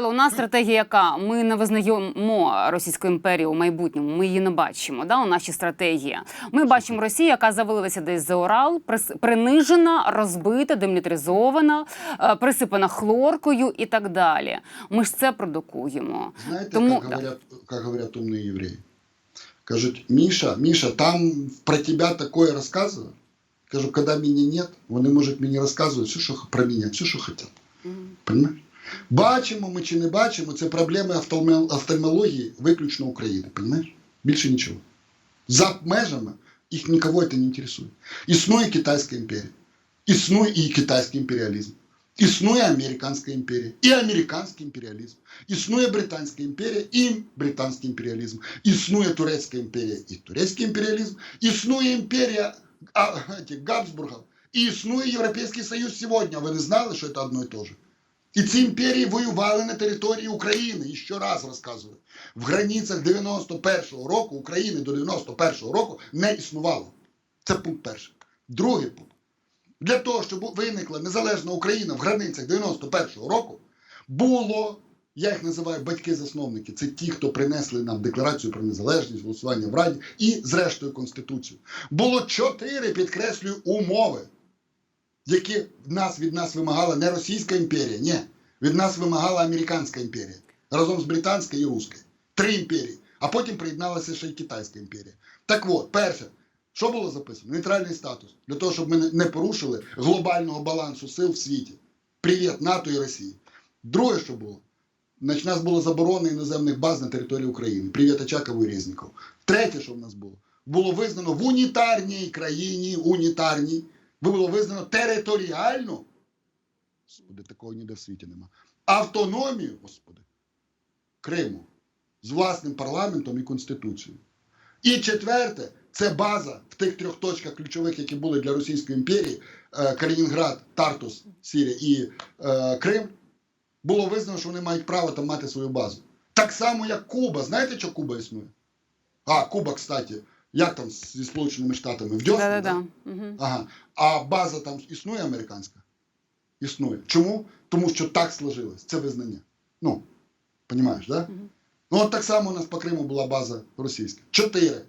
Але у нас стратегія, яка ми не визнаємо Російську імперію у майбутньому. Ми її не бачимо. Да, у нашій стратегії. Ми бачимо Росію, яка завалилася десь за Урал, принижена, розбита, демілітаризована, е, присипана хлоркою і так далі. Ми ж це продукуємо. Знаете, Тому- как, говорят, как говорят умные евреи? Кажуть, Міша, Міша, там про тебя такое розказують. Кажу, коли мене нет, вони можуть мені розказувати все, що про мене, все, що хочуть. Понимаєш? Бачимо ми чи не бачимо, це проблеми офтальмо- офтальмології виключно України. Понимаєш? Більше нічого. За межами їх нікого це не інтересує. Існує Китайська імперія, існує і китайський імперіалізм. Існує американська імперія і американський імперіалізм. Існує Британська імперія і британський імперіалізм. Існує Турецька імперія і турецький імперіалізм. Існує імперія а, этих, Габсбургів. І існує Європейський Союз сьогодні. Ви не знали, що це одно і те же? І ці імперії воювали на території України. І ще раз розказую. В границях 91-го року України до 91-го року не існувало. Це пункт перший. Другий пункт. Для того, щоб виникла незалежна Україна в границях 91-го року, було, я їх називаю батьки-засновники, це ті, хто принесли нам декларацію про незалежність, голосування в Раді і, зрештою, Конституцію. Було чотири, підкреслюю, умови, які нас, від нас вимагала не Російська імперія, ні. Від нас вимагала Американська імперія разом з Британською і Руською. Три імперії. А потім приєдналася ще й Китайська імперія. Так от, перше, що було записано? Нейтральний статус. Для того, щоб ми не- порушили глобального балансу сил в світі. Привіт НАТО і Росії. Друге, що було? Значить, у нас було заборона іноземних баз на території України. Привіт Очакову і Резніков. Третє, що в нас було? Було визнано в унітарній країні, унітарній, було визнано територіальну. Господи, такого ніде в світі нема. Автономію, Господи, Криму з власним парламентом і конституцією. І четверте, це база в тих трьох точках ключових, які були для Російської імперії: е, Калінінград, Тартус, Сірія і е, Крим. Було визнано, що вони мають право там мати свою базу. Так само, як Куба. Знаєте, що Куба існує? А, Куба, кстати, як там зі Сполученими Штатами? В Дьосні, Да, да, да? да. Угу. Ага. А база там існує американська? Існує. Чому? Тому що так сложилось. Це визнання. Ну, розумієш, да? Угу. Ну, от так само у нас по Криму була база російська. Чотири.